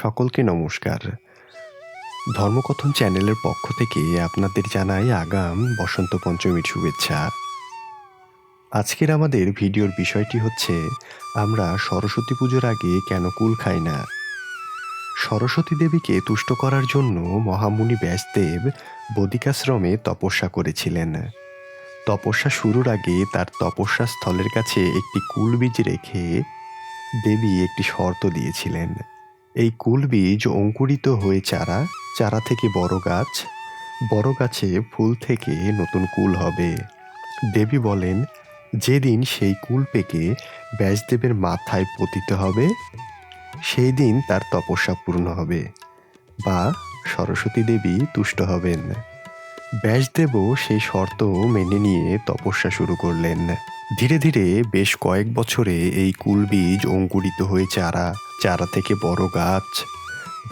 সকলকে নমস্কার। ধর্মকথন চ্যানেলের পক্ষ থেকে আপনাদের জানাই আগাম বসন্ত পঞ্চমীর শুভেচ্ছা। আজকের আমাদের ভিডিওর বিষয়টি হচ্ছে, আমরা সরস্বতী পুজোর আগে কেন কুল খাই না? সরস্বতী দেবীকে তুষ্ট করার জন্য মহামুনি ব্যাসদেব বদিকাশ্রমে তপস্যা করেছিলেন। তপস্যা শুরুর আগে তার তপস্যা স্থলের কাছে একটি কুল বীজ রেখে দেবী একটি শর্ত দিয়েছিলেন। এই কুল বীজ অঙ্কুরিত হয়ে চারা চারা থেকে বড় গাছ, বড় গাছে ফুল থেকে নতুন কুল হবে। দেবী বলেন, যেদিন সেই কুল পেকে ব্যাসদেবের মাথায় পতিত হবে সেই দিন তার তপস্যা পূর্ণ হবে বা সরস্বতী দেবী তুষ্ট হবেন। ব্যাসদেবও সেই শর্ত মেনে নিয়ে তপস্যা শুরু করলেন। ধীরে ধীরে বেশ কয়েক বছরে এই কুলবীজ অঙ্কুরিত হয়ে চারা চারা থেকে বড় গাছ।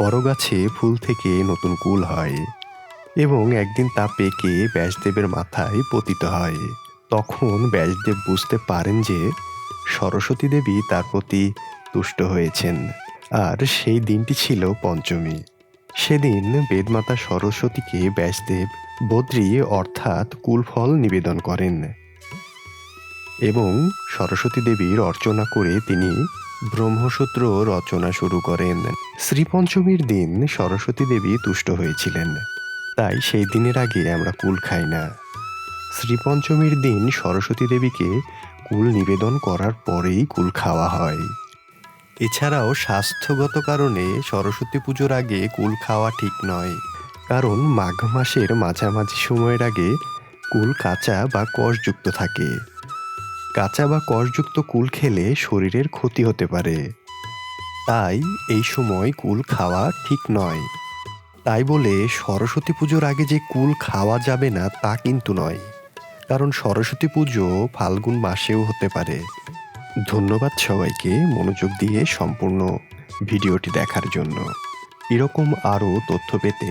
বড় গাছে ফুল থেকে নতুন কুল হয় এবং একদিন তা পেকে ব্যাসদেবের মাথায় পতিত হয়। তখন ব্যাসদেব বুঝতে পারেন যে সরস্বতী দেবী তার প্রতি তুষ্ট হয়েছেন। আর সেই দিনটি ছিল পঞ্চমী। সেদিন বেদমাতা সরস্বতীকে ব্যাসদেব বদ্রী অর্থাৎ কুলফল নিবেদন করেন এবং সরস্বতী দেবীর অর্চনা করে তিনি ব্রহ্মসূত্র রচনা শুরু করেন। শ্রীপঞ্চমীর দিন সরস্বতী দেবী তুষ্ট হয়েছিলেন, তাই সেই দিনের আগে আমরা কুল খাই না। শ্রীপঞ্চমীর দিন সরস্বতী দেবীকে কুল নিবেদন করার পরেই কুল খাওয়া হয়। এছাড়াও স্বাস্থ্যগত কারণে সরস্বতী পুজোর আগে কুল খাওয়া ঠিক নয়। কারণ মাঘ মাসের মাঝামাঝি সময়ের আগে কুল কাঁচা বা কষযুক্ত থাকে। কাঁচা বা কষযুক্ত কুল খেলে শরীরের ক্ষতি হতে পারে। তাই এই সময় কুল খাওয়া ঠিক নয়। তাই বলে সরস্বতী পুজোর আগে যে কুল খাওয়া যাবে না তা কিন্তু নয়। কারণ সরস্বতী পুজো ফাল্গুন মাসেও হতে পারে। ধন্যবাদ সবাইকে মনোযোগ দিয়ে সম্পূর্ণ ভিডিওটি দেখার জন্য। এরকম আরও তথ্য পেতে